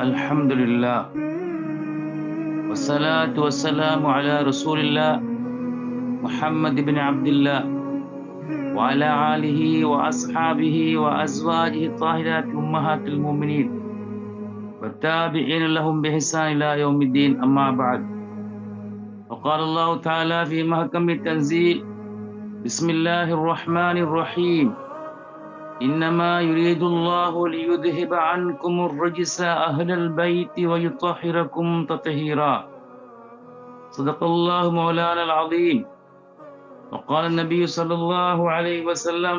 الحمد لله والصلاة والسلام على رسول الله محمد بن عبد الله وعلى آله وأصحابه وأزواجه الطاهرات أمهات المؤمنين والتابعين لهم بإحسان إلى يوم الدين. أما بعد وقال الله تعالى في محكم التنزيل بسم الله الرحمن الرحيم. إنما يريد الله ليذهب عنكم الرجس أهل البيت ويطهركم تطهيرا. صدق الله مولانا العظيم. وقال النبي صلى الله عليه وسلم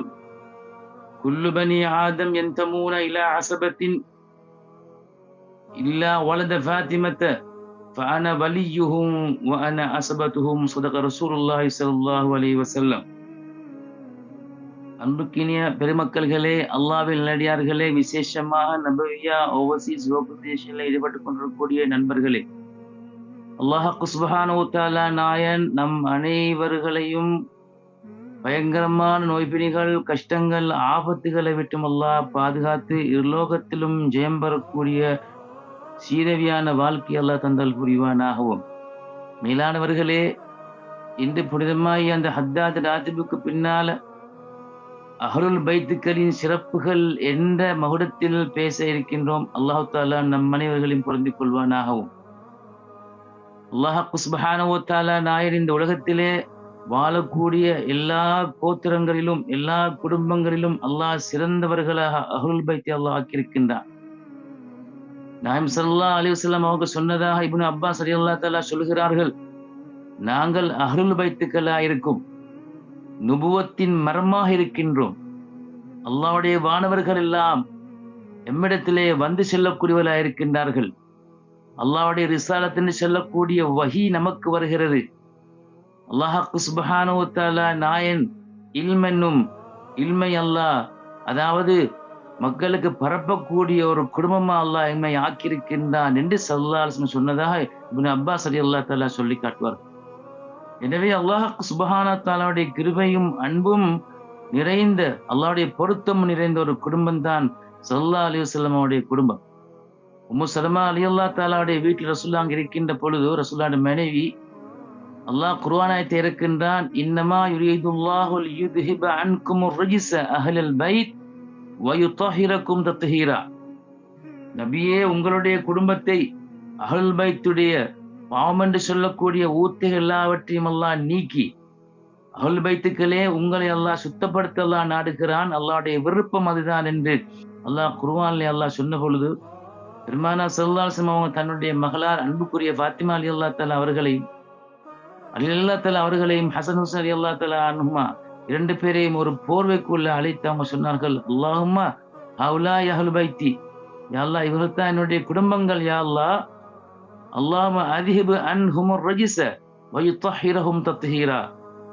كل بني آدم ينتمون إلى عصبة إلا ولد فاطمة فأنا وليهم وأنا عصبتهم. صدق رسول الله صلى الله عليه وسلم. அன்புக்கினிய பெருமக்கள்களே அல்லாவின் நடிகார்களே விசேஷமாக நபவியா ஓவர்சீஸ் யோகதேஷனில் ஈடுபட்டு கொண்டிருக்கக்கூடிய நண்பர்களே. அல்லாஹ் குஸ்பஹானு நாயன் நம் அனைவர்களையும் பயங்கரமான நோய்பிணிகள் கஷ்டங்கள் ஆபத்துகளை விட்டும் அல்லாஹ் பாதுகாத்து இருலோகத்திலும் ஜெயம் பெறக்கூடிய சீரவியான வாழ்க்கை அல்லாஹ் தந்தல் புரிவானாகவும். மேலானவர்களே இன்று புனிதமாய் அந்த ஹத்தாத் ராஜிபுக்கு பின்னால அஹருல் பைத்துக்களின் சிறப்புகள் என்ற மகுடத்தில் பேச இருக்கின்றோம்? அல்லாஹு தாலா நம் அனைவர்களையும் பொருந்திக் கொள்வானாகவும். அல்லாஹ் குஸ்பஹானவோ தாலா நாயர் இந்த உலகத்திலே வாழக்கூடிய எல்லா கோத்திரங்களிலும் எல்லா குடும்பங்களிலும் அல்லாஹ் சிறந்தவர்களாக அஹருல் பைத்தை அல்லாஹ் ஆக்கியிருக்கின்றான். நாயம் சல்லா அலிவசல்லாம் அவங்க சொன்னதாக இப்னு அப்பாஸ் அலி அல்லா தாலா சொல்கிறார்கள் நாங்கள் அஹருல் பைத்துக்களாக இருக்கும் நுபுவத்தின் மரமாக இருக்கின்றோம். அல்லாவுடைய வானவர்கள் எல்லாம் எம்மிடத்திலே வந்து செல்லக்கூடியவர்களாக இருக்கின்றார்கள். அல்லாவுடைய ரிசாலத்தின் செல்லக்கூடிய வகி நமக்கு வருகிறது. அல்லாஹாக்கு சுபஹானுவத்தாலா நாயன் இல்மென்னும் இல்மை அல்லாஹ். அதாவது மக்களுக்கு பரப்பக்கூடிய ஒரு குடும்பமா அல்லாஹ் எம்மை ஆக்கியிருக்கின்றான் என்று சல்லாஹ் சொன்னதாக இப்னு அப்பாஸ் அலி அல்லா தாலா சொல்லி காட்டுவார் எனவே அல்லாஹ் சுபஹானா தாலாவுடைய கிருபையும் அன்பும் நிறைந்த அல்லாவுடைய பொருத்தம் நிறைந்த ஒரு குடும்பம் தான் சல்லா அலி வல்லமாவுடைய குடும்பம். உம்மு சலமா அலி அல்லா தாலாவுடைய வீட்டில் ரசுல்லா அங்கே இருக்கின்ற பொழுது ரசுல்லாட மனைவி அல்லாஹ் குர்ஆனாயத்தை இருக்கின்றான் இன்னமா யுரீதுல்லாஹுல் யுத்ஹிப அன்கும் ரிஜ்ஸ அஹ்லல் பைத் வ யுطஹிரக்கும் தத்ஹீரா. நபியே உங்களுடைய குடும்பத்தை அகல் பைத்துடைய பாவம் என்று சொல்லக்கூடிய ஊத்தைகள் எல்லாவற்றையும் எல்லாம் நீக்கி அகுல் பைத்துக்களே உங்களை எல்லாம் சுத்தப்படுத்த எல்லாம் நாடுகிறான். அல்லாவுடைய விருப்பம் அதுதான் என்று அல்லாஹ் குருவான்ல அல்லாஹ் சொன்ன பொழுது பெருமானா செல்லாசம் அவங்க தன்னுடைய மகளார் அன்புக்குரிய ஃபாத்திமா அலி அல்லா தலா அவர்களையும் அலி அல்லா தலா அவர்களையும் ஹசன் ஹுசன் அலி அல்லா தலா அனுமா இரண்டு பேரையும் ஒரு போர்வைக்குள்ள அழைத்து அவங்க சொன்னார்கள் அல்லாஹுமா அவுலா யஹல் பைத்தி யாழ்லா இவர்கள் தான் என்னுடைய குடும்பங்கள் யாழ்லா அல்லாம அதிஹிபு அன் ஹுமர் ரஜிச வயுத்தஹிரஹும் தத்துஹீரா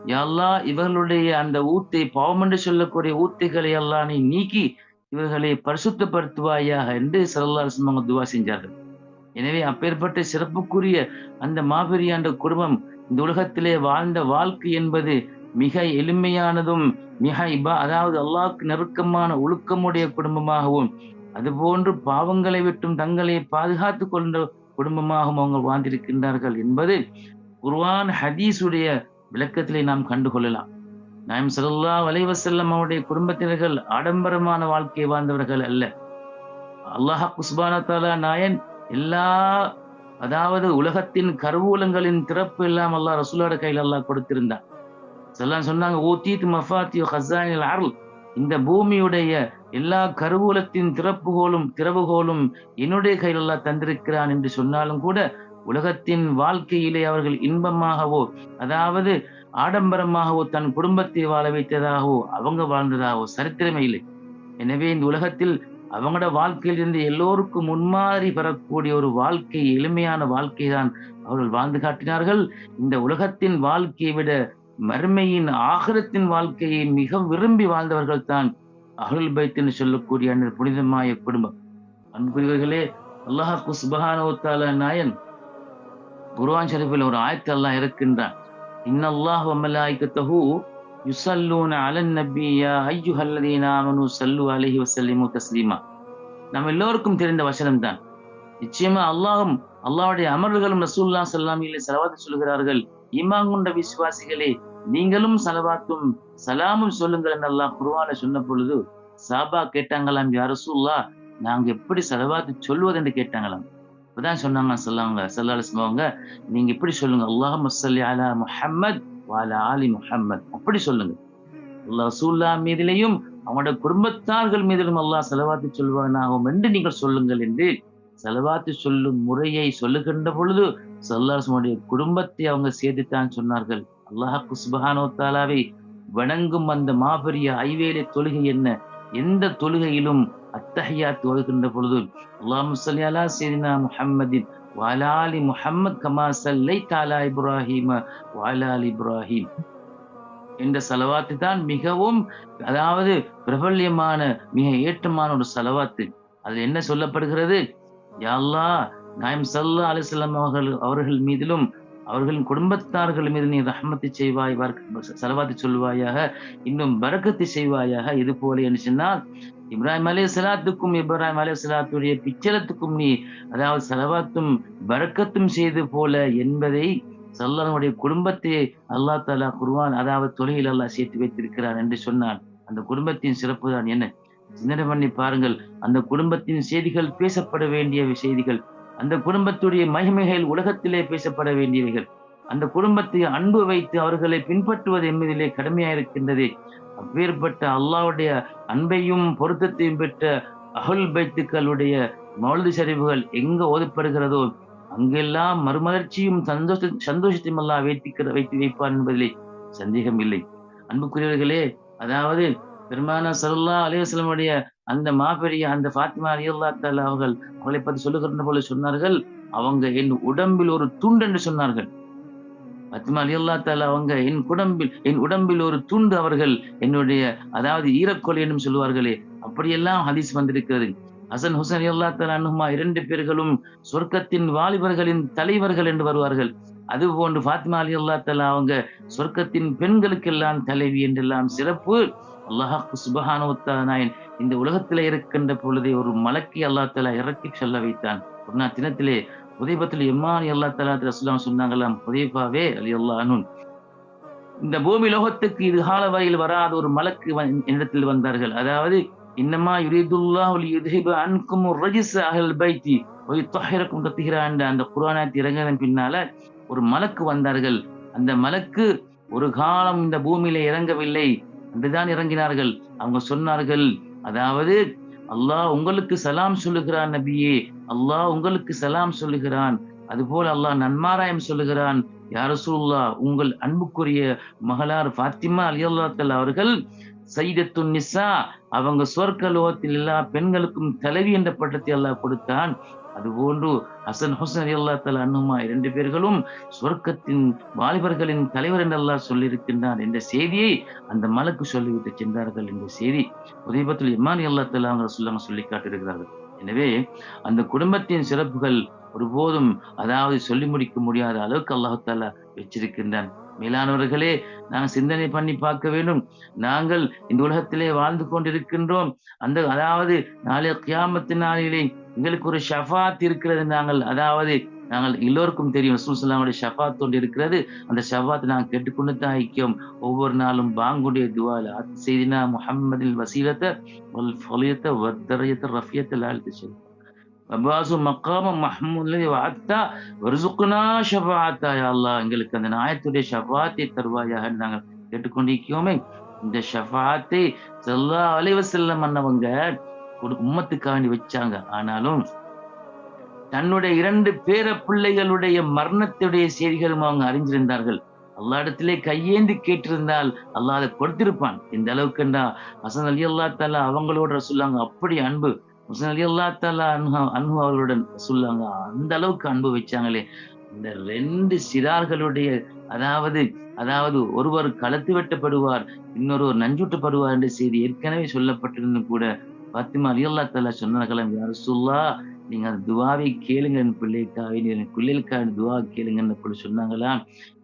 யல்லா இவர்களுடைய அந்த ஊத்தை பாவம் என்று சொல்லக்கூடிய ஊத்தைகளை எல்லாம் நீ நீக்கி இவர்களை பரிசுத்தப்படுத்துவாயாக என்று சரல்லாசம் துவா செஞ்சார்கள். எனவே அப்பேற்பட்ட சிறப்புக்குரிய அந்த மாபெரியாண்ட அந்த குடும்பம் இந்த உலகத்திலே வாழ்ந்த வாழ்க்கை என்பது மிக எளிமையானதும் மிக இபா அதாவது அல்லாவுக்கு நெருக்கமான ஒழுக்கமுடைய குடும்பமாகவும் அதுபோன்று பாவங்களை விட்டும் தங்களை பாதுகாத்து கொண்ட குடும்பமாகவும் அவங்க வாழ்ந்திருக்கின்றார்கள் என்பது குர்வான் ஹதீஸுடைய விளக்கத்திலே நாம் கண்டுகொள்ளலாம் நாயம் சல்லா வலைவசல்லம் அவருடைய குடும்பத்தினர்கள் ஆடம்பரமான வாழ்க்கையை வாழ்ந்தவர்கள் அல்ல. அல்லாஹ் குஸ்பானத்தாலா நாயன் எல்லா அதாவது உலகத்தின் கருவூலங்களின் திறப்பு எல்லாம் அல்லாஹ் ரசூலோட கையில் அல்லாஹ் கொடுத்திருந்தான். செல்லாம் சொன்னாங்க ஓத்தீத் மஃபாத்தியோ ஹசானில் அருள் இந்த பூமியுடைய எல்லா கருவூலத்தின் திறப்புகோலும் திறவுகோலும் என்னுடைய கையில் எல்லாம் தந்திருக்கிறான் என்று சொன்னாலும் கூட உலகத்தின் வாழ்க்கையிலே அவர்கள் இன்பமாகவோ அதாவது ஆடம்பரமாகவோ தன் குடும்பத்தை வாழ வைத்ததாகவோ அவங்க வாழ்ந்ததாகவோ சரித்திரமே இல்லை. எனவே இந்த உலகத்தில் அவங்களோட வாழ்க்கையில் இருந்து எல்லோருக்கும் முன்மாறி பெறக்கூடிய ஒரு வாழ்க்கை எளிமையான வாழ்க்கை தான் அவர்கள் வாழ்ந்து காட்டினார்கள். இந்த உலகத்தின் வாழ்க்கையை விட மறுமையின் ஆகரத்தின் வாழ்க்கையை மிக விரும்பி வாழ்ந்தவர்கள் தான் அகல் பைத்துன்னு சொல்லக்கூடிய அந்த புனிதமாய குடும்பம். அன்புரியவர்களே அல்லாஹ் சுபஹானோத்தால நாயன். குருவான் ஷரீஃபில் ஒரு ஆயத்தை அல்லாஹ் இருக்கின்றான் இன்னல்லாஹ் வ மலாயிகத்தஹு யுசல்லூன அலன் நபியா ஐயு அய்யுஹல்லதீன ஆமனு சல்லு அலஹி வஸல்லிமு தஸ்லீமா. நம்ம எல்லோருக்கும் தெரிந்த வசனம் தான் நிச்சயமா அல்லாஹும் அல்லாஹுடைய அமர்வுகளும் ரசூல்லா சல்லாமியிலே செலவாத்து சொல்கிறார்கள் இமாங்குண்ட விசுவாசிகளே நீங்களும் சலவாத்தும் சலாமும் சொல்லுங்கள் என்றெல்லாம் குருவான சொன்ன பொழுது சாபா கேட்டாங்களாம் யார் நாங்க எப்படி சலவாத்து சொல்வது என்று கேட்டாங்களாம். இப்பதான் சொன்னாங்க சொல்லாங்க சல்லாங்க நீங்க இப்படி சொல்லுங்க? அல்லாஹ் மசல்லி அலா முஹம்மத் வாலா ஆலி முஹம்மத். அப்படி சொல்லுங்க. அல்லாஹ் ரசூல்லா மீதிலையும் அவனோட குடும்பத்தார்கள் மீதிலும் அல்லாஹ் செலவாத்து சொல்வானாகும் என்று நீங்கள் சொல்லுங்கள் என்று செலவாத்து சொல்லும் முறையை சொல்லுகின்ற பொழுது சல்லாசனுடைய குடும்பத்தை அவங்க சேர்த்துத்தான் சொன்னார்கள். அல்லாஹ் சுபஹானோ தாலாவை வணங்கும் அந்த மாபெரிய ஐவேலை தொழுகை என்ன? எந்த தொழுகையிலும் அத்தஹியாத் தொழுகின்ற பொழுது அல்லாஹ் முசல்லி சேரினா முஹம்மதின் வாலாலி முஹம்மத் கமா சல்லை தாலா இப்ராஹிம வாலாலி இப்ராஹிம் என்ற செலவாத்து தான் மிகவும் அதாவது பிரபல்யமான மிக ஏற்றமான ஒரு செலவாத்து. அது என்ன சொல்லப்படுகிறது? யாழ்லா நாயம் சல்லா அலிசல்லாம் அவர்கள் அவர்கள் மீதிலும் அவர்களின் குடும்பத்தார்கள் மீது நீ ரஹமத்தை செய்வாய் செலவாத்தி சொல்வாயாக இன்னும் பரக்கத்தை செய்வாயாக இது போல என்ன சொன்னால் இப்ராஹிம் அலே சலாத்துக்கும் இப்ராஹிம் அலே சலாத்துடைய பிச்சலத்துக்கும் நீ அதாவது செலவாத்தும் பரக்கத்தும் செய்து போல என்பதை சல்லானுடைய குடும்பத்தை அல்லா தாலா குருவான் அதாவது தொழில் அல்லாஹ் சேர்த்து வைத்திருக்கிறார் என்று சொன்னான். அந்த குடும்பத்தின் சிறப்பு தான் என்ன? சிந்தனை பண்ணி பாருங்கள் அந்த குடும்பத்தின் செய்திகள் பேசப்பட வேண்டிய செய்திகள் அந்த குடும்பத்துடைய மகிமைகள் உலகத்திலே பேசப்பட வேண்டியவைகள். அந்த குடும்பத்தை அன்பு வைத்து அவர்களை பின்பற்றுவது என்பதிலே கடுமையாக இருக்கின்றது. அப்பேற்பட்ட அல்லாவுடைய அன்பையும் பொருத்தத்தையும் பெற்ற அகுல் பைத்துக்களுடைய மௌலி சரிவுகள் எங்க ஓதப்படுகிறதோ அங்கெல்லாம் மறுமலர்ச்சியும் சந்தோஷ சந்தோஷத்தையும் எல்லாம் வைத்திக்கிற வைத்து வைப்பார் என்பதிலே சந்தேகம் இல்லை அன்புக்குரியவர்களே அதாவது பெருமான சல்லா அலிவசலமுடைய அந்த மாபெரிய அந்த ஃபாத்திமா அலி அல்லா தாலா அவர்கள் அவளை பற்றி சொல்லுகிற போல சொன்னார்கள் அவங்க என் உடம்பில் ஒரு துண்டு என்று சொன்னார்கள். ஃபாத்திமா அலி அல்லா தாலா அவங்க என் உடம்பில் என் உடம்பில் ஒரு துண்டு அவர்கள் என்னுடைய அதாவது ஈரக்கொலை என்று சொல்லுவார்களே அப்படியெல்லாம் ஹதீஸ் வந்திருக்கிறது. ஹசன் ஹுசன் அல்லா தாலா அனுமா இரண்டு பேர்களும் சொர்க்கத்தின் வாலிபர்களின் தலைவர்கள் என்று வருவார்கள். அது போன்று ஃபாத்திமா அலி அல்லா தாலா அவங்க சொர்க்கத்தின் பெண்களுக்கெல்லாம் தலைவி என்றெல்லாம் சிறப்பு. அல்லாஹாக்கு சுபஹானுவத்தா நாயன் இந்த உலகத்திலே இருக்கின்ற பொழுதே ஒரு மலக்கி அல்லா தலா இறக்கி சொல்ல வைத்தான். ஒரு நாள் தினத்திலே உதயபத்தில் எம்மானி அல்லா தலா ரசுல்லாம் சொன்னாங்களாம் உதயபாவே அலி அல்லானும் இந்த பூமி லோகத்துக்கு இது கால வரையில் வராத ஒரு மலக்கு என்னிடத்தில் வந்தார்கள். அதாவது இன்னமா யுரீதுல்லா ஒலி யுதிஹிப அன்கும் ரஜிஸ் அகல் பைத்தி ஒய் தொஹிரக்கும் தத்திகிறா என்ற அந்த குரானாத்தி இறங்கின பின்னால ஒரு மலக்கு வந்தார்கள். அந்த மலக்கு ஒரு காலம் இந்த பூமியில இறங்கவில்லை. அன்றுதான் இறங்கினார்கள். அவங்க சொன்னார்கள் அதாவது அல்லாஹ் உங்களுக்கு சலாம் சொல்லுகிறான் நபியே அல்லாஹ் உங்களுக்கு சலாம் சொல்லுகிறான். அதுபோல அல்லாஹ் நன்மாராயம் சொல்லுகிறான். யாரசூல்லா உங்கள் அன்புக்குரிய மகளார் ஃபாத்திமா அலி அல்லாத்தல் அவர்கள் சைதத்து நிசா அவங்க சொர்க்க லோகத்தில் எல்லா பெண்களுக்கும் தலைவி என்ற பட்டத்தை அல்லாஹ் கொடுத்தான். அதுபோன்று ஹசன் ஹுசன் அலி அல்லா தலா அண்ணுமா இரண்டு பேர்களும் சொர்க்கத்தின் வாலிபர்களின் தலைவர் என்று அல்லாஹ் சொல்லியிருக்கின்றான் என்ற செய்தியை அந்த மலக்கு சொல்லிவிட்டு சென்றார்கள் என்ற செய்தி உதயபத்தில் இமானி அல்லா தலா அவங்க சொல்லாம சொல்லி காட்டியிருக்கிறார்கள். எனவே அந்த குடும்பத்தின் சிறப்புகள் ஒருபோதும் அதாவது சொல்லி முடிக்க முடியாத அளவுக்கு அல்லாஹாலா வச்சிருக்கின்றான். மேலானவர்களே நாங்கள் சிந்தனை பண்ணி பார்க்க வேண்டும். நாங்கள் இந்த உலகத்திலே வாழ்ந்து கொண்டிருக்கின்றோம். அந்த அதாவது நாளைய கியாமத்து நாளிலே எங்களுக்கு ஒரு ஷஃபாத் இருக்கிறது நாங்கள். அதாவது நாங்கள் எல்லோருக்கும் தெரியும் ரசூல் ஷஃபாத் ஒன்று இருக்கிறது. அந்த ஷஃபாத் நாங்கள் கேட்டுக்கொண்டு தான் ஐக்கியம். ஒவ்வொரு நாளும் பாங்குடைய துவால செய்தினா முஹம்மதில் வசீலத்தை வல் ஃபலியத்தை வத்தரையத்தை ரஃபியத்தை லாலித்து செய்யும் வபாசு மக்காம மஹமூத் வாத்தா வருசுக்குனா ஷபாத்தா அல்லா எங்களுக்கு அந்த நாயத்துடைய ஷபாத்தை தருவாயாக நாங்கள் கேட்டுக்கொண்டிருக்கோமே இந்த ஷஃபாத்தை செல்லா அலைவ செல்லம் அண்ணவங்க ஒரு உம்மத்துக்காண்டி வச்சாங்க. ஆனாலும் தன்னுடைய இரண்டு பேர பிள்ளைகளுடைய மரணத்துடைய செய்திகளும் அவங்க அறிஞ்சிருந்தார்கள். அல்லா இடத்திலே கையேந்தி கேட்டிருந்தால் அல்லாத அதை கொடுத்திருப்பான். இந்த அளவுக்குண்டா ஹசன் அலி அல்லா தாலா அவங்களோட சொல்லாங்க அப்படி அன்பு எல்லா தாலா அன்பு அன்பு அவர்களுடன் சொல்லாங்க அந்த அளவுக்கு அன்பு வச்சாங்களே. இந்த ரெண்டு சிறார்களுடைய அதாவது அதாவது ஒருவர் களத்து வெட்டப்படுவார் இன்னொருவர் நஞ்சூட்டப்படுவார் என்ற செய்தி ஏற்கனவே சொல்லப்பட்டிருந்தும் கூட பாத்திமா அலி அல்லா தாலா சொன்னார்களாம் யார் சொல்லா நீங்க அந்த துவாவை கேளுங்க என் பிள்ளைக்காக என் பிள்ளைகளுக்காக துவா கேளுங்கன்னு அப்படி சொன்னாங்களா?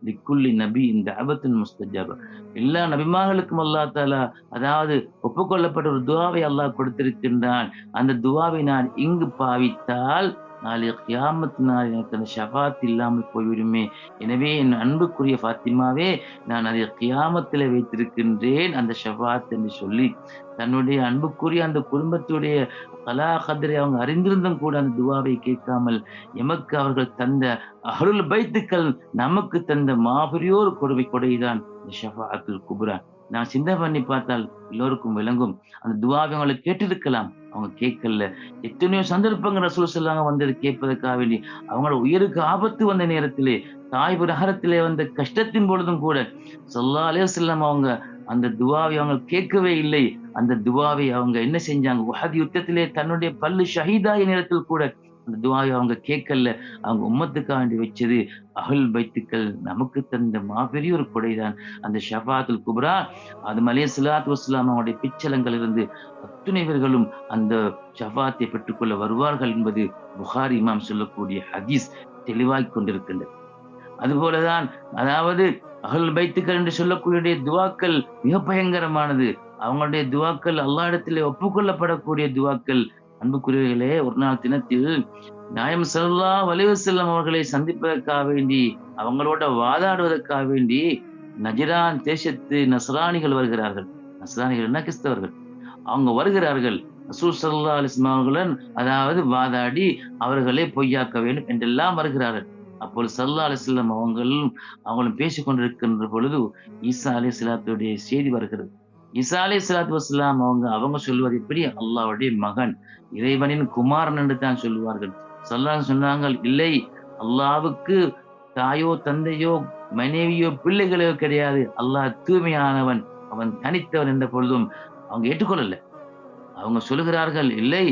திக்குள்ளி நபி இந்த ஆபத்தின் முஸ்தஜாபா. எல்லா நபிமார்களுக்கும் அல்லா தாலா அதாவது ஒப்புக்கொள்ளப்பட்ட ஒரு துவாவை அல்லாஹ் கொடுத்திருக்கின்றான். அந்த துவாவை நான் இங்கு பாவித்தால் நாளை கியாமத் நாள் எனக்கு அந்த ஷபாத் இல்லாமல் போய்விடுமே. எனவே என் அன்புக்குரிய ஃபாத்திமாவே நான் அதை கியாமத்தில் வைத்திருக்கின்றேன் அந்த ஷபாத் என்று சொல்லி தன்னுடைய அன்புக்குரிய அந்த குடும்பத்துடைய கலா கதிரை அவங்க அறிந்திருந்தும் கூட அந்த துவாவை கேட்காமல் எமக்கு அவர்கள் தந்த அருள் பைத்துக்கள் நமக்கு தந்த மாபெரியோர் கொடுமை கொடைதான் ஷஃபா ஷஃபாத்துல் குபுரா. நான் சிந்தனை பண்ணி பார்த்தால் எல்லோருக்கும் விளங்கும். அந்த துவாவை அவங்களை கேட்டிருக்கலாம். அவங்க கேட்கல. எத்தனையோ சந்தர்ப்பங்கள் ரசூல் சொல்லாங்க வந்தது கேட்பதற்காக வேண்டி அவங்களோட உயிருக்கு ஆபத்து வந்த நேரத்திலே தாய் பிரகாரத்திலே வந்த கஷ்டத்தின் பொழுதும் கூட சொல்லா அலே செல்லம் அவங்க அந்த துவாவை அவங்க கேட்கவே இல்லை. அந்த துவாவை அவங்க என்ன செஞ்சாங்க? உஹத் யுத்தத்திலே தன்னுடைய பல்லு ஷஹீதாய நேரத்தில் கூட அந்த துவாவை அவங்க கேட்கல. அவங்க உம்மத்துக்காண்டி வச்சது அகல் பைத்துக்கள். நமக்கு தந்த மாபெரிய ஒரு கொடைதான். அந்த ஷபாத்துல் குப்ரா அது மலைய சலாத் வஸ்லாம் அவனுடைய பிச்சலங்கள் இருந்து அத்துணைவர்களும் அந்த ஷபாத்தை பெற்றுக்கொள்ள வருவார்கள் என்பது புகாரி இமாம் சொல்லக்கூடிய ஹதீஸ் தெளிவாய் கொண்டிருக்கின்றது. அதுபோலதான் அதாவது அகல் பைத்துக்கள் என்று சொல்லக்கூடிய துவாக்கள் மிக பயங்கரமானது. அவங்களுடைய துவாக்கள் அல்லா இடத்திலே ஒப்புக்கொள்ளப்படக்கூடிய துவாக்கள். அன்புக்குரியவர்களே ஒரு நாள் தினத்தில் நாயம் செல்லா வலிவு செல்லும் அவர்களை சந்திப்பதற்காக வேண்டி அவங்களோட வாதாடுவதற்காக வேண்டி நஜிரான் தேசத்து நசராணிகள் வருகிறார்கள். நசராணிகள் என்ன? கிறிஸ்தவர்கள். அவங்க வருகிறார்கள். ரசூல் சல்லா அலிஸ்லாம் அவர்களுடன் அதாவது வாதாடி அவர்களை பொய்யாக்க வேண்டும் என்றெல்லாம் வருகிறார்கள். அப்போது சல்லா அலிஸ்லாம் அவங்களும் அவங்களும் பேசிக்கொண்டிருக்கின்ற பொழுது ஈசா அலி செய்தி வருகிறது. இசாலே அலி சலாத்து வஸ்லாம் அவங்க அவங்க சொல்வது எப்படி அல்லாவுடைய மகன் இறைவனின் குமாரன் என்று தான் சொல்லுவார்கள். சல்லா சொன்னாங்க இல்லை அல்லாவுக்கு தாயோ தந்தையோ மனைவியோ பிள்ளைகளோ கிடையாது. அல்லாஹ் தூய்மையானவன் அவன் தனித்தவன் என்ற பொழுதும் அவங்க ஏற்றுக்கொள்ளல. அவங்க சொல்லுகிறார்கள் இல்லை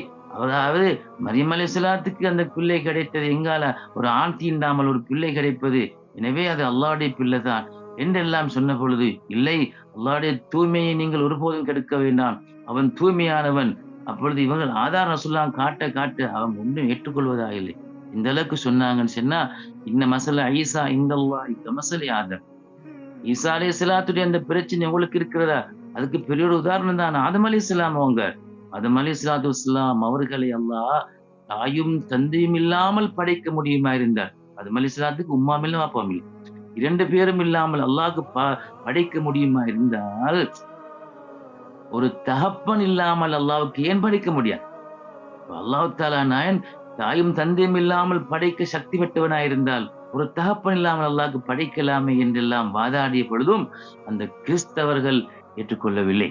அதாவது மரியம் அலி சலாத்துக்கு அந்த பிள்ளை கிடைத்தது எங்கால? ஒரு ஆண் தீண்டாமல் ஒரு பிள்ளை கிடைப்பது. எனவே அது அல்லாவுடைய பிள்ளை தான் என்றெல்லாம் சொன்ன பொழுது இல்லை அல்லாடைய தூய்மையை நீங்கள் ஒருபோதும் கெடுக்க வேண்டாம். அவன் தூய்மையானவன். அப்பொழுது இவங்கள் ஆதார சொல்லாம் காட்ட காட்ட அவன் ஒன்றும் ஏற்றுக்கொள்வதா இல்லை. இந்த அளவுக்கு சொன்னாங்கன்னு சொன்னா இந்த மசல ஐசா இந்த இந்த மசலை ஆதர் ஈசா அலி சலாத்துடைய அந்த பிரச்சனை உங்களுக்கு இருக்கிறதா? அதுக்கு பெரிய ஒரு உதாரணம் தான் ஆதம் அலி இஸ்லாம் அவங்க. ஆதம் அலி சலாத்து இஸ்லாம் அவர்களை அல்லாஹ் தாயும் தந்தையும் இல்லாமல் படைக்க முடியுமா இருந்தார்? ஆதம் அலி இஸ்லாத்துக்கு உம்மாமில்லும் அப்பாமில்லும் இரண்டு பேரும் இல்லாமல் அல்லாஹ்க்கு படைக்க முடியுமா இருந்தால் ஒரு தகப்பன் இல்லாமல் அல்லாவுக்கு ஏன் படைக்க முடியாது? அல்லாஹு தாலா நாயன் தாயும் தந்தையும் இல்லாமல் படைக்க சக்தி பெற்றவனாயிருந்தால் ஒரு தகப்பன் இல்லாமல் அல்லாவுக்கு படைக்கலாமே என்றெல்லாம் வாதாடிய பொழுதும் அந்த கிறிஸ்தவர்கள் ஏற்றுக்கொள்ளவில்லை.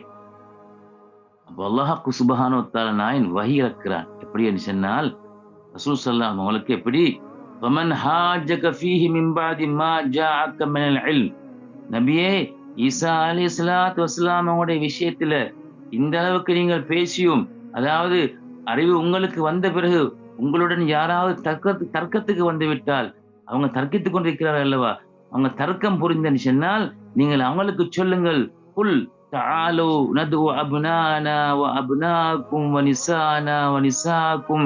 அப்போ அல்லாஹாக்கு சுபஹானோ தாலா நாயன் வகி இறக்கிறான் எப்படி என்று சொன்னால் ரசூல் சல்லாம் அவங்களுக்கு எப்படி ومن حاجك فيه من بعد ما جاءك من العلم நபியே ஈசா அலி சலாத் வஸ்லாம் அவங்களுடைய விஷயத்துல இந்த அளவுக்கு நீங்கள் பேசியும் அதாவது அறிவு உங்களுக்கு வந்த பிறகு உங்களுடன் யாராவது தர்க்க தர்க்கத்துக்கு வந்து விட்டால் அவங்க தர்க்கித்துக் கொண்டிருக்கிறார்கள் அல்லவா அவங்க தர்க்கம் புரிந்தன்னு சொன்னால் நீங்கள் அவங்களுக்கு சொல்லுங்கள் புல் تعالوا ندعو أبنانا وأبناكم ونسانا ونساكم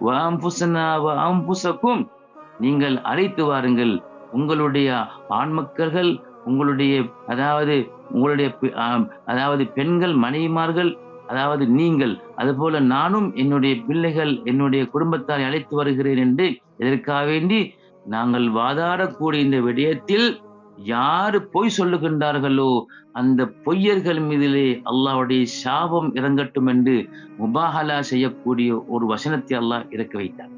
وأنفسنا وأنفسكم நீங்கள் அழைத்து வாருங்கள். உங்களுடைய ஆண்மக்கர்கள் உங்களுடைய அதாவது உங்களுடைய அதாவது பெண்கள் மனைவிமார்கள் அதாவது நீங்கள் அதுபோல நானும் என்னுடைய பிள்ளைகள் என்னுடைய குடும்பத்தாரை அழைத்து வருகிறேன் என்று இதற்காக வேண்டி நாங்கள் வாதாடக்கூடிய இந்த விடயத்தில் யாரு பொய் சொல்லுகின்றார்களோ அந்த பொய்யர்கள் மீதிலே அல்லாவுடைய சாபம் இறங்கட்டும் என்று முபாஹலா செய்யக்கூடிய ஒரு வசனத்தை அல்லாஹ் இறக்க வைத்தார்.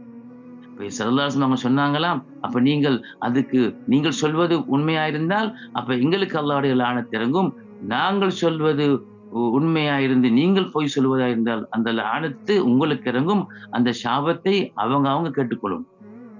சரதாசன் அவங்க சொன்னாங்களாம். அப்ப நீங்கள் அதுக்கு நீங்கள் சொல்வது உண்மையாயிருந்தால் அப்ப எங்களுக்கு அல்லாவுடைய லானத் இறங்கும். நாங்கள் சொல்வது உண்மையாயிருந்து நீங்கள் போய் சொல்வதா இருந்தால் அந்த லானத்து உங்களுக்கு இறங்கும். அந்த சாபத்தை அவங்க அவங்க கேட்டுக்கொள்ளும்.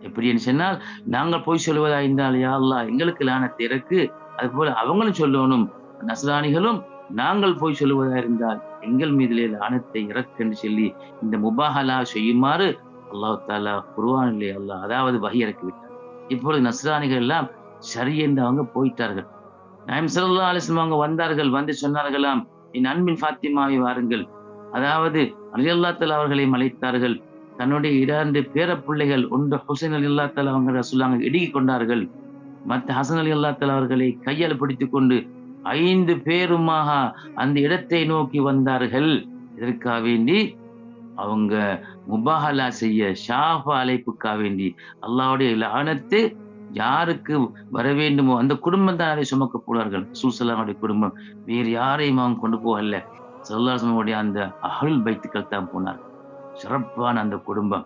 எப்படின்னு சொன்னால் நாங்கள் போய் சொல்வதா இருந்தால் யா அல்லா எங்களுக்கு லானத்தை இறக்கு. அது போல அவங்களும் சொல்லணும். நசராணிகளும் நாங்கள் போய் சொல்லுவதா இருந்தால் எங்கள் மீதிலே லானத்தை இறக்குன்னு சொல்லி இந்த முபாஹலா செய்யுமாறு அல்லாஹ் தாலா குருவானிலே அல்லாஹ் அதாவது வகி இறக்கி விட்டார் இப்பொழுது நஸ்ரானிகள் எல்லாம் சரி என்று அவங்க போயிட்டார்கள். நாயம் சல்லா அலிஸ்லம் அவங்க வந்தார்கள் வந்து சொன்னார்களாம் என் அன்பின் ஃபாத்திமாவை வாருங்கள். அதாவது அலி அல்லா தலா அவர்களை அழைத்தார்கள் தன்னுடைய இரண்டு பேர பிள்ளைகள் ஒன்று ஹுசைன் அலி அல்லா தலா அவங்க சொல்லாங்க இடுகி கொண்டார்கள். மற்ற ஹசன் அலி அல்லா தலா அவர்களை கையால் பிடித்துக் கொண்டு ஐந்து பேருமாக அந்த இடத்தை நோக்கி வந்தார்கள். இதற்காக வேண்டி அவங்க முபாஹலா செய்ய ஷாஃபா அழைப்புக்காக வேண்டி அல்லாவுடைய லானத்து யாருக்கு வர வேண்டுமோ அந்த குடும்பம் தான் அதை சுமக்க சூசலாவுடைய குடும்பம். வேறு யாரையும் அவங்க கொண்டு போகல. சல்லாசனுடைய அந்த அகல் பைத்துக்கள் தான் போனார் சிறப்பான அந்த குடும்பம்.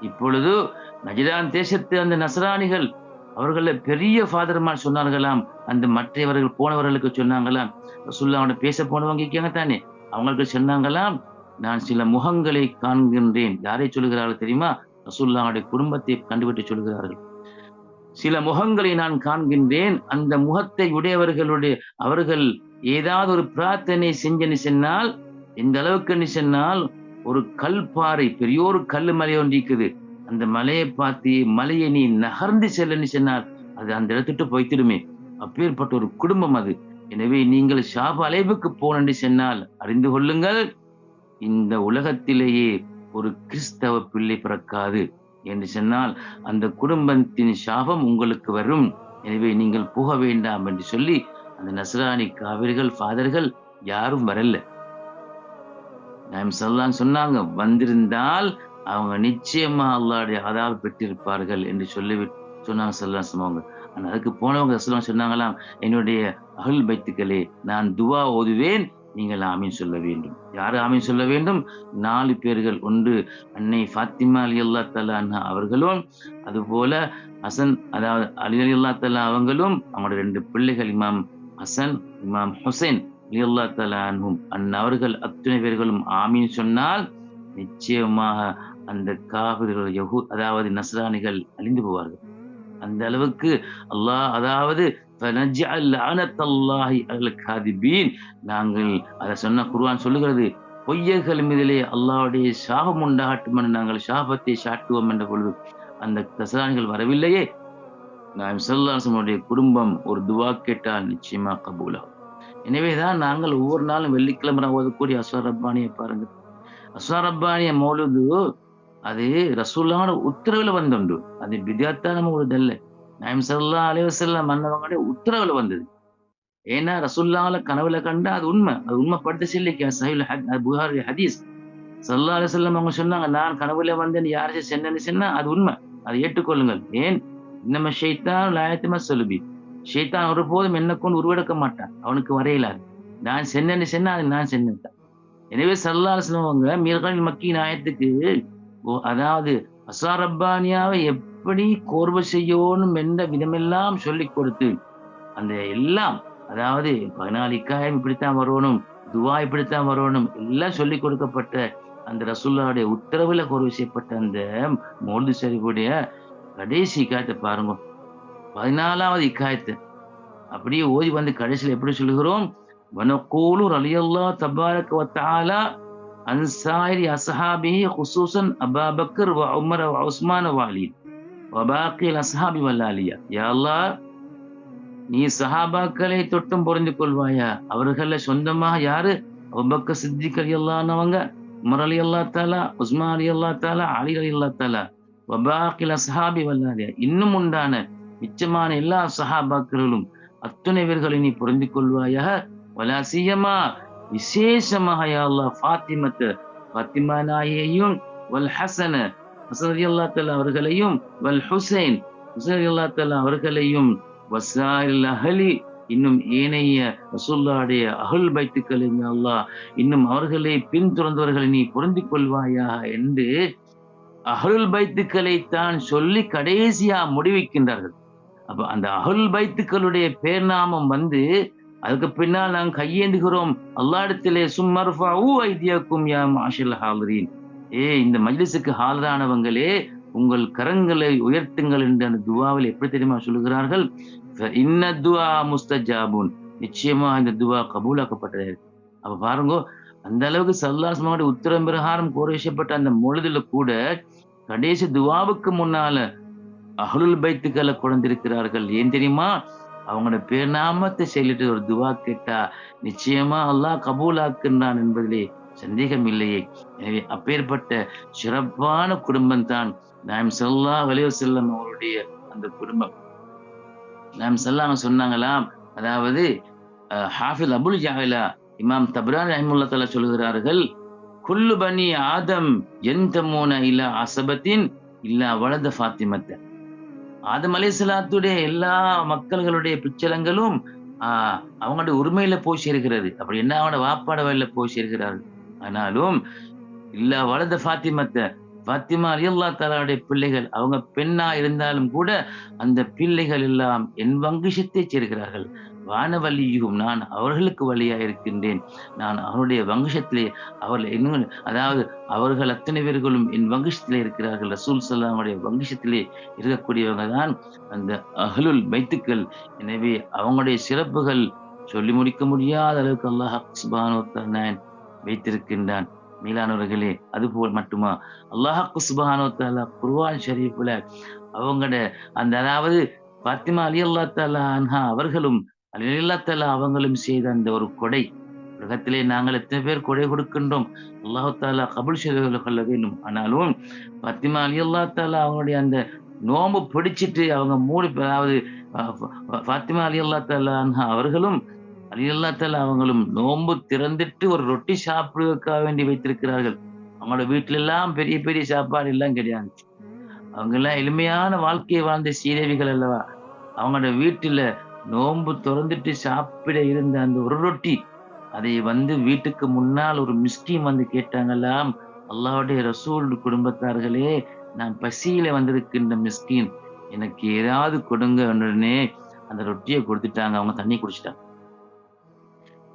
இப்பொழுது நஜிரான் தேசத்து அந்த நசராணிகள் அவர்கள பெரிய ஃபாதர்மார் சொன்னார்களாம். அந்த மற்றவர்கள் போனவர்களுக்கு சொன்னாங்களாம். ரசூல்லாவோட பேச போனவங்க இருக்காங்க தானே அவங்களுக்கு சொன்னாங்களாம் நான் சில முகங்களை காண்கின்றேன். யாரை சொல்லுகிறார்கள் தெரியுமா? ரசூல்லாவுடைய குடும்பத்தை கண்டுபிட்டு சொல்கிறார்கள் சில முகங்களை நான் காண்கின்றேன். அந்த முகத்தை உடையவர்களுடைய அவர்கள் ஏதாவது ஒரு பிரார்த்தனை செஞ்சனு சொன்னால் இந்த அளவுக்கு சொன்னால் ஒரு கல் பாறை பெரிய ஒரு கல் மலை ஒன்று இருக்குது. அந்த மலையை பார்த்து மலையை நீ நகர்ந்து செல்லன்னு சொன்னால் அது அந்த இடத்துட்டு போய்த்திடுமே. அப்பேற்பட்ட ஒரு குடும்பம் அது. எனவே நீங்கள் ஷாப அலைவுக்கு போனண்டு சொன்னால் அறிந்து கொள்ளுங்கள். இந்த உலகத்திலேயே ஒரு கிறிஸ்தவ பிள்ளை பிறக்காது என்று சொன்னால் அந்த குடும்பத்தின் சாபம் உங்களுக்கு வரும். எனவே நீங்கள் போக வேண்டாம் என்று சொல்லி அந்த நசராணி காவிர்கள் ஃபாதர்கள் யாரும் வரல. நாம் சொல்லலாம் சொன்னாங்க வந்திருந்தால் அவங்க நிச்சயமா அல்லாடைய அதால் பெற்றிருப்பார்கள் என்று சொல்லி சொன்னாங்க சொல்லலாம் சொன்னாங்க ஆனா அதுக்கு போனவங்க சொல்லலாம் சொன்னாங்களாம் என்னுடைய அகல் பைத்துக்களே நான் துவா ஓதுவேன் நீங்கள் ஆமீன் சொல்ல வேண்டும். யார் ஆமீன் சொல்ல வேண்டும்? நாலு பேர்கள். ஒன்று அன்னை ஃபாத்திமா அலி அல்லா தலா அவர்களும் அதுபோல ஹசன் அதாவது அலி அலி அல்லா தலா அவங்களும் அவங்களோட ரெண்டு பிள்ளைகள் இமாம் ஹசன் இமாம் ஹுசைன் அலி அல்லா தலா அன்ஹும் அந்நவர்கள் அத்துணை பேர்களும் ஆமீன் சொன்னால் நிச்சயமாக அந்த காவிர்கள் யகு அதாவது நஸ்ரானிகள் அழிந்து போவார்கள். அந்த அளவுக்கு அல்லாஹ் அதாவது நாங்கள் அதை சொன்ன குருவான் சொல்லுகிறது பொய்யர்கள் மீதிலே அல்லாவுடைய சாபம் உண்டாகட்டும் என்று நாங்கள் சாபத்தை சாட்டுவோம் என்ற பொழுது அந்த தசரான்கள் வரவில்லையே. நான் சொல்லாசனுடைய குடும்பம் ஒரு துவா கேட்டால் நிச்சயமா கபூலாகும். எனவேதான் நாங்கள் ஒவ்வொரு நாளும் வெள்ளிக்கிழமை ஓதக்கூடிய அஸ்வார் ரப்பானியை பாருங்க அஸ்வார் ரப்பானிய மௌலுது அது ரசூல்லான உத்தரவில் வந்துண்டு அது வித்யாத்தான மௌலுதல்ல நாயம் சல்லா அலைவசல்லம் மன்னவங்களுடைய உத்தரவுல வந்தது. ஏன்னா ரசுல்லால கனவுல கண்டா அது உண்மை. அது உண்மை படுத்து சஹில் புகாரி ஹதீஸ். சல்லா அலிசல்லம் அவங்க சொன்னாங்க நான் கனவுல வந்தேன் யாராச்சும் சென்னன்னு சொன்னா அது உண்மை. அதை ஏற்றுக்கொள்ளுங்கள். ஏன்? நம்ம ஷெய்தான் லாயத்துமா சொல்லுபி ஷெய்தான் ஒருபோதும் என்ன கொண்டு உருவெடுக்க மாட்டான். அவனுக்கு வரையலாது நான் சென்னன்னு சொன்னா அது நான் சென்னேன் எனவே சல்லா அலிஸ்லம் அவங்க மீர்களின் மக்கி நாயத்துக்கு அதாவது அசாரப்பானியாவை எப்படி கோர்வை செய்யணும் என்ற விதமெல்லாம் சொல்லிக் கொடுத்து அந்த எல்லாம் அதாவது பதினாலு இக்காயம் இப்படித்தான் வரணும் துவா இப்படித்தான் வரணும் எல்லாம் சொல்லிக் கொடுக்கப்பட்ட அந்த ரசுல்லாவுடைய உத்தரவுல கோர்வை செய்யப்பட்ட அந்த மோல்து சரிவுடைய கடைசி இக்காயத்தை பாருங்க. பதினாலாவது இக்காயத்தை. அப்படியே ஓதி வந்து கடைசியில் எப்படி சொல்லுகிறோம்? வனக்கூலு அலியல்லா தபாரக் வத்தாலா அன்சாரி அசஹாபி ஹுசூசன் அபாபக்கர் உமர் உஸ்மான வாலின் வபாக்கில் அசாபி வல்லாலியா யாழ்லா நீ சஹாபாக்களை தொட்டும் புரிந்து கொள்வாயா? அவர்கள சொந்தமாக யாரு? அபக்க சித்திக் அலி அல்லானவங்க உமர் அலி அல்லா தாலா உஸ்மா அலி அல்லா தாலா அலி அலி அல்லா தாலா வபாக்கில் அசஹாபி வல்லாலியா இன்னும் உண்டான மிச்சமான எல்லா சஹாபாக்களும் அத்துணை பேர்களை நீ புரிந்து கொள்வாயாக. வலாசியமா விசேஷமாக யாழ்லா அல்லாஹ் ஃபாத்திமத்து ஃபாத்திமா நாயையும் வல் ஹசன ஹசன் அலி அல்லா தாலா அவர்களையும் வல் ஹுசைன் ஹுசைன் அலி அல்லா தாலா அவர்களையும் வசாயில் அஹலி இன்னும் ஏனைய ரசூல்லாவுடைய அகல் பைத்துக்களை அல்லாஹ் இன்னும் அவர்களை பின்தொடர்ந்தவர்களை நீ பொருந்தி கொள்வாயா என்று அகல் பைத்துக்களை தான் சொல்லி கடைசியா முடிவிக்கின்றார்கள். அப்ப அந்த அகல் பைத்துக்களுடைய பேர்நாமம் வந்து அதுக்கு பின்னால் நாங்கள் கையேந்துகிறோம். அல்லாடத்திலே சும்மர்ஃபா ஊ ஐதியாக்கும் யா மாஷல் ஹாலரின் ஏ இந்த மஜ்லிஸுக்கு ஹாலரானவங்களே உங்கள் கரங்களை உயர்த்துங்கள் என்று அந்த துவாவில் எப்படி தெரியுமா சொல்லுகிறார்கள்? இன்ன துவா முஸ்தஜாபுன். நிச்சயமா இந்த துவா கபூலாக்கப்பட்டது அப்ப பாருங்க அந்த அளவுக்கு சல்லாசமாவுடைய உத்தரம் பிரகாரம் கோரேஷப்பட்ட அந்த முழுதுல கூட கடைசி துவாவுக்கு முன்னால அகலுல் பைத்துக்களை குழந்திருக்கிறார்கள் ஏன் தெரியுமா? அவங்களோட பேர்நாமத்தை சொல்லிட்டு ஒரு துவா கேட்டா நிச்சயமா அல்லாஹ் கபூலாக்குன்றான் என்பதிலே சந்தேகம் இல்லையே எனவே அப்பேற்பட்ட சிறப்பான குடும்பம் தான் நாம் செல்லா வலிய செல்லம் அவருடைய அந்த குடும்பம். நாம் செல்லாம சொன்னாங்களாம் அதாவது ஹாஃபில் அபுல் ஜாஹிலா இமாம் தப்ரான் ரஹிமுல்லா தலா சொல்கிறார்கள் குல்லு பனி ஆதம் எந்தமூன இல்ல அசபத்தின் இல்ல வளத ஃபாத்திமத்த ஆதம் அலைசலாத்துடைய எல்லா மக்கள்களுடைய பிச்சலங்களும் ஆஹ் அவங்களுடைய உரிமையில போய் சேர்கிறது. அப்படி என்ன அவனோட வாப்பாட வழியில போய் சேர்கிறார்கள்? ஆனாலும் இல்லா வளர்ந்த ஃபாத்திமத்த ஃபாத்திமா அலியல்லா தாலாவுடைய பிள்ளைகள் அவங்க பெண்ணா இருந்தாலும் கூட அந்த பிள்ளைகள் எல்லாம் என் வங்கிஷத்தை சேர்கிறார்கள் வானவல்லியும் நான் அவர்களுக்கு வழியா இருக்கின்றேன். நான் அவருடைய வங்கிஷத்திலே அவர்கள் இன்னும் அதாவது அவர்கள் அத்தனை பேர்களும் என் வங்கிஷத்திலே இருக்கிறார்கள். ரசூல் சல்லாமுடைய வங்கிஷத்திலே இருக்கக்கூடியவங்க தான் அந்த அகலுல் பைத்துக்கள் எனவே அவங்களுடைய சிறப்புகள் சொல்லி முடிக்க முடியாத அளவுக்கு அல்லாஹ் சுபானோ தன்னேன் வைத்திருக்கின்றான். மீளானவர்களே அதுபோல் மட்டுமா? அல்லாஹாக்கு சுபஹானோ தாலா குர்வான் ஷரீஃபில் அவங்களோட அந்த அதாவது பாத்திமா அலி அல்லா தாலா அன்ஹா அவர்களும் அலி அல்லா தாலா அவங்களும் செய்த அந்த ஒரு கொடை. உலகத்திலே நாங்கள் எத்தனை பேர் கொடை கொடுக்கின்றோம்? அல்லாஹு தாலா கபுல் செய்து கொள்ள வேண்டும் ஆனாலும் பத்திமா அலி அல்லா தாலா அவங்களுடைய அந்த நோம்பு பிடிச்சிட்டு அவங்க மூணு அதாவது பாத்திமா அலி அல்லா தாலா அன்ஹா அவர்களும் அலியல்லாத்தால் அவங்களும் நோன்பு திறந்துட்டு ஒரு ரொட்டி சாப்பிடுவதற்காக வேண்டி வைத்திருக்கிறார்கள். அவங்களோட வீட்டில எல்லாம் பெரிய பெரிய சாப்பாடு எல்லாம் கிடையாது. அவங்க எல்லாம் எளிமையான வாழ்க்கையை வாழ்ந்த சீதேவிகள் அல்லவா? அவங்களோட வீட்டுல நோன்பு திறந்துட்டு சாப்பிட இருந்த அந்த ஒரு ரொட்டி அதை வந்து வீட்டுக்கு முன்னால் ஒரு மிஸ்கின் வந்து கேட்டாங்கல்லாம் அல்லாவுடைய ரசூல் குடும்பத்தார்களே நான் பசியில வந்திருக்கின்ற மிஸ்கின் எனக்கு ஏதாவது கொடுங்க உடனே அந்த ரொட்டியை கொடுத்துட்டாங்க. அவங்க தண்ணி குடிச்சிட்டாங்க.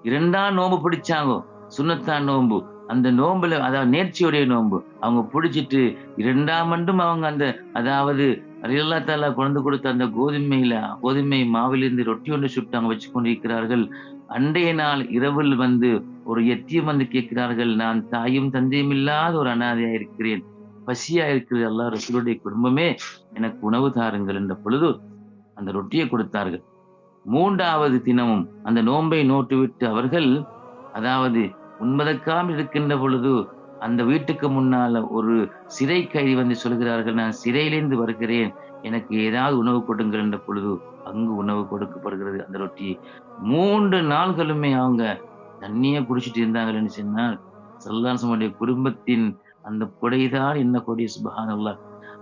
இரண்டாம் நோம்பு பிடிச்சாங்க. சுண்ணத்தான் நோம்பு. அந்த நோம்புல அதாவது நேர்ச்சியுடைய நோம்பு. அவங்க பிடிச்சிட்டு இரண்டாம் ஆண்டும் அவங்க அந்த அதாவது அரியல்லா தாலா கொண்டு கொடுத்த அந்த கோதுமையில கோதுமை மாவிலிருந்து ரொட்டி ஒன்று சுட்டு அவங்க வச்சு கொண்டிருக்கிறார்கள் அன்றைய நாள் இரவில் வந்து ஒரு எத்தியம் வந்து கேட்கிறார்கள். நான் தாயும் தந்தையும் இல்லாத ஒரு அனாதையா இருக்கிறேன். பசியா இருக்கிறது. அல்லா ரசூலுடைய குடும்பமே எனக்கு உணவு தாருங்கள் என்ற பொழுது அந்த ரொட்டியை கொடுத்தார்கள். மூன்றாவது தினமும் அந்த நோன்பை நோட்டுவிட்டு அவர்கள் அதாவது உண்பதற்காம் இருக்கின்ற பொழுது அந்த வீட்டுக்கு முன்னால ஒரு சிறை கைதி வந்து சொல்கிறார்கள் நான் சிறையிலிருந்து வருகிறேன். எனக்கு ஏதாவது உணவு கொடுங்கள் என்ற பொழுது அங்கு உணவு கொடுக்கப்படுகிறது அந்த ரொட்டி. மூன்று நாள்களுமே அவங்க தண்ணியே குடிச்சிட்டு இருந்தாங்கன்னு சொன்னால் சல்லாசனுடைய குடும்பத்தின் அந்த கொடைதான் என்ன கொடி சுபஹான் அல்லா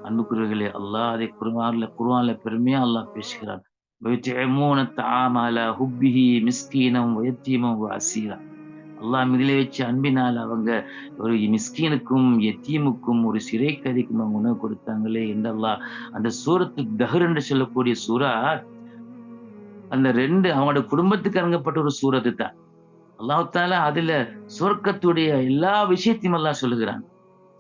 அன்புக்குரியவர்களே அல்லாஹ் அதை குருவான்ல குருவான்ல பெருமையா அல்லாஹ் பேசுகிறான். ويطعمون الطعام على حبه مسكينا ويتيما واسيرا அல்லாஹ் மிதில வச்ச அன்பினால் அவங்க ஒரு மிஸ்கீனுக்கும் எத்தீமுக்கும் ஒரு சிறை கதிக்கும் அவங்க உணவு கொடுத்தாங்களே என்றெல்லாம் அந்த சூரத்து தஹர் என்று சொல்லக்கூடிய சூறா அந்த ரெண்டு அவங்களோட குடும்பத்துக்கு அடங்கப்பட்ட ஒரு சூரத்து தான் அல்லாஹால அதுல சொர்க்கத்துடைய எல்லா விஷயத்தையும் எல்லாம் சொல்லுகிறான்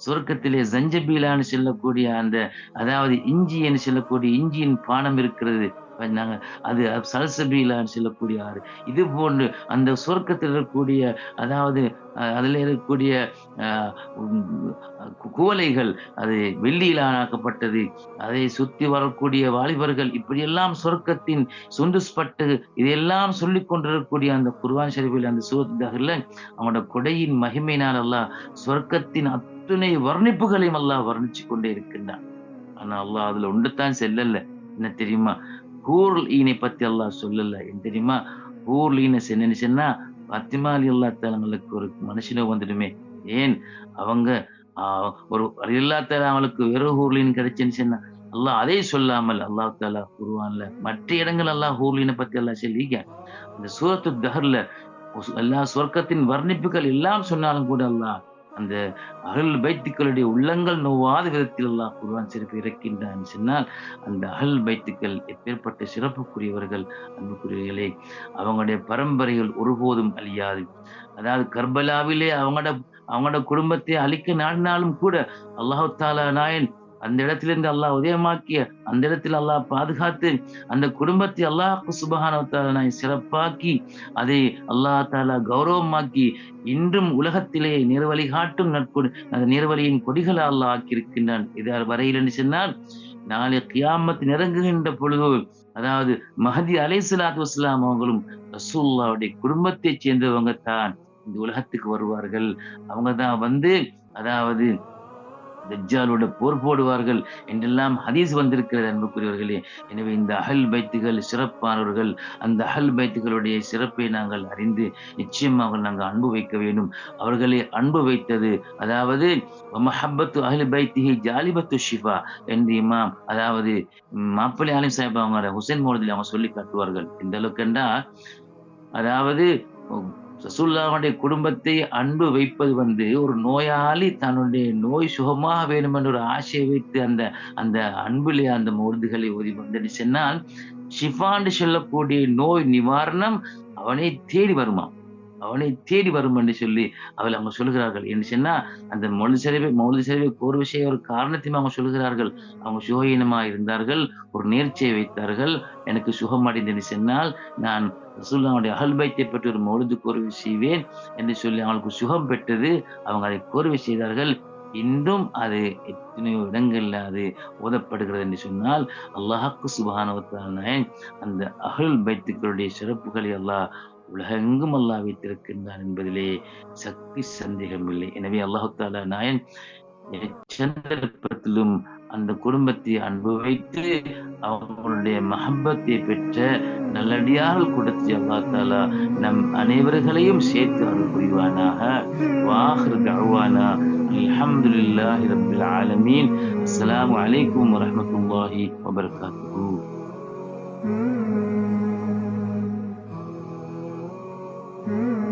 சொர்க்கத்திலே ஜஞ்சபீலான்னு சொல்லக்கூடிய அந்த அதாவது இஞ்சி என்று சொல்லக்கூடிய இஞ்சியின் பானம் இருக்கிறது நாங்க அது சல்சபீலான்னு சொல்லக்கூடிய ஆறு. இது போன்று அந்த சொர்க்கத்தில் இருக்கக்கூடிய அதாவது அதுல இருக்கக்கூடிய குவலைகள் அது வெள்ளியில் ஆக்கப்பட்டது அதை சுத்தி வரக்கூடிய வாலிபர்கள் இப்படியெல்லாம் சொர்க்கத்தின் சுண்டுஸ்பட்டு இதையெல்லாம் சொல்லி கொண்டிருக்கக்கூடிய அந்த குர்வான் ஷெரீஃபில் அந்த சூரத்தில் அவனோட கொடையின் மகிமையினால் அல்லாஹ் சொர்க்கத்தின் அத்துணை வர்ணிப்புகளையும் அல்லாஹ் வர்ணிச்சு கொண்டே இருக்கின்றான். ஆனா அல்லாஹ் அதுல ஒன்றுத்தான் செல்லல. என்ன தெரியுமா? ஹூர்ல் ஈனை பத்தி எல்லாம் சொல்லல. என்ன தெரியுமா? ஹூர்ல் ஈனை என்னன்னு சொன்னா பத்திமா அல்லா தலங்களுக்கு ஒரு மனுஷனோ வந்துடுமே. ஏன்? அவங்க ஒரு அல்லா தாலா அவங்களுக்கு வெறும் ஹூர்லின்னு கிடைச்சுன்னு சொன்னா அல்லாஹ் அதை சொல்லாமல் அல்லாஹ் தாலா உருவான்ல மற்ற இடங்கள் எல்லாம் ஹூர்லினை பத்தி எல்லாம் சொல்லிக்க. அந்த சூரத்து தஹர்ல எல்லா சொர்க்கத்தின் வர்ணிப்புகள் எல்லாம் சொன்னாலும் கூட அல்லாஹ் அந்த அகல் பைத்துக்களுடைய உள்ளங்கள் நோவாத விதத்தில் எல்லாம் குருவான் சிறப்பு இறக்கின்றான். சொன்னால் அந்த அகல் பைத்துக்கள் எப்பேற்பட்ட சிறப்புக்குரியவர்கள் அன்புக்குரியவர்களே அவங்களுடைய பரம்பரைகள் ஒருபோதும் அழியாது. அதாவது கர்பலாவிலே அவங்களோட அவங்களோட குடும்பத்தை அழிக்க நாடினாலும் கூட அல்லாஹு தாலா நாயன் அந்த இடத்திலிருந்து அல்லாஹ் உதயமாக்கிய அந்த இடத்தில் அல்லாஹ் பாதுகாத்து அந்த குடும்பத்தை அல்லாஹ் சுபகானவத்தாலனாய் சிறப்பாக்கி அதை அல்லாஹ் தாலா கௌரவமாக்கி இன்றும் உலகத்திலே நேர்வழி காட்டும் நட்பு அந்த நேர்வழியின் கொடிகளை அல்லாஹ் ஆக்கியிருக்கின்றான். இது வரையில் என்று சொன்னால் நாளை கியாமத்து நெருங்குகின்ற பொழுது அதாவது மஹதி அலை சலாத்து வஸ்லாம் அவங்களும் ரசூல்லாவுடைய குடும்பத்தைச் சேர்ந்தவங்க தான் இந்த உலகத்துக்கு வருவார்கள். அவங்க தான் வந்து அதாவது தஜ்ஜாலோடு போர் போடுவார்கள் என்றெல்லாம் ஹதீஸ் வந்திருக்கிறது அன்புக்குரியவர்களே. எனவே இந்த அகல் பைத்துகள் சிறப்பானவர்கள் அந்த அகல் பைத்துகளுடைய சிறப்பை நாங்கள் அறிந்து நிச்சயமாக நாங்கள் அன்பு வைக்க வேண்டும். அவர்களை அன்பு வைத்தது அதாவது மஹப்பத்து அஹல் பைத்திஹி ஜாலிபத்து ஷிஃபா என்று இமாம் அதாவது மாப்பிள்ளை ஆலிம் சாஹிப் அவங்க ஹுசைன் மோதலில் அவங்க சொல்லி காட்டுவார்கள். இந்த அளவுக்குண்டா அதாவது ரசூல்லாவுடைய குடும்பத்தை அன்பு வைப்பது வந்து ஒரு நோயாளி தன்னுடைய நோய் சுகமாக வேணும் என்ற ஒரு ஆசையை வைத்து அந்த அந்த அன்பிலே அந்த மருந்துகளை ஓதி வந்தேன்னு சொன்னால் ஷிஃபாண்டு சொல்லக்கூடிய நோய் நிவாரணம் அவனை தேடி வருமா அவனை தேடி வரும் என்று சொல்லி அவள் அவங்க சொல்லுகிறார்கள். என்று சொன்னா அந்த மொழி சரிவை மொழி சரிவை ஒரு விஷயம் ஒரு காரணத்தையும் அவங்க சொல்கிறார்கள் அவங்க சுகஈனமா இருந்தார்கள் ஒரு நேர்ச்சியை வைத்தார்கள் எனக்கு சுகம் அடைந்தது சொன்னால் நான் ரசூல்லாவுடைய அகல்பைத்தை பெற்று ஒரு மொழுது கோர்வை செய்வேன் என்று சொல்லி அவங்களுக்கு சுகம் பெற்றது அவங்க அதை கோர்வை செய்தார்கள். இன்றும் அது எத்தனையோ இடங்கள்ல அது ஓதப்படுகிறது என்று சொன்னால் அல்லாஹாக்கு சுபானவத்தான அந்த அகல் பைத்துக்களுடைய சிறப்புகளை அல்லாஹ் உலகெங்கும் அல்லாஹ் வைத்திருக்கின்றான் என்பதிலே சக்தி சந்தேகம் இல்லை. எனவே அல்லாஹால தாலா நாயன் சந்தர்ப்பத்திலும் அந்த குடும்பத்தை அன்பு வைத்து அவங்களுடைய மஹப்பத்தை பெற்ற நல்லடியார்கள் கொடுத்து அல்லா தாலா நம் அனைவர்களையும் சேர்த்து அருள் புரிவானாக. வாஹர் கவானா அல்ஹம்துலில்லாஹி ரப்பில் ஆலமீன். அஸ்ஸலாமு அலைக்கும் வரஹ்மத்துல்லாஹி வபரகாத்துஹு. Mm-hmm.